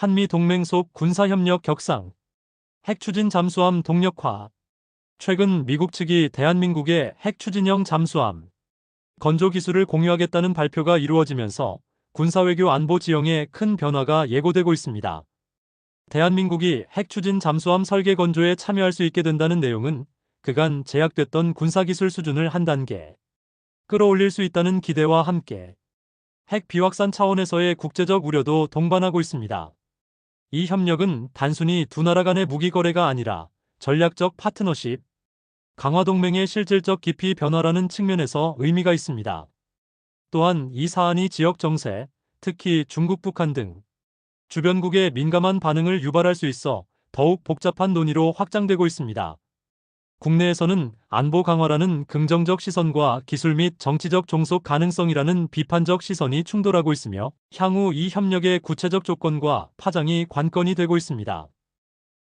한미 동맹 속 군사협력 격상, 핵 추진 잠수함 동력화. 최근 미국 측이 대한민국의 핵 추진형 잠수함 건조 기술을 공유하겠다는 발표가 이루어지면서 군사외교 안보 지형에 큰 변화가 예고되고 있습니다. 대한민국이 핵 추진 잠수함 설계 건조에 참여할 수 있게 된다는 내용은 그간 제약됐던 군사기술 수준을 한 단계 끌어올릴 수 있다는 기대와 함께 핵 비확산 차원에서의 국제적 우려도 동반하고 있습니다. 이 협력은 단순히 두 나라 간의 무기 거래가 아니라 전략적 파트너십, 강화 동맹의 실질적 깊이 변화라는 측면에서 의미가 있습니다. 또한 이 사안이 지역 정세, 특히 중국, 북한 등 주변국의 민감한 반응을 유발할 수 있어 더욱 복잡한 논의로 확장되고 있습니다. 국내에서는 안보 강화라는 긍정적 시선과 기술 및 정치적 종속 가능성이라는 비판적 시선이 충돌하고 있으며 향후 이 협력의 구체적 조건과 파장이 관건이 되고 있습니다.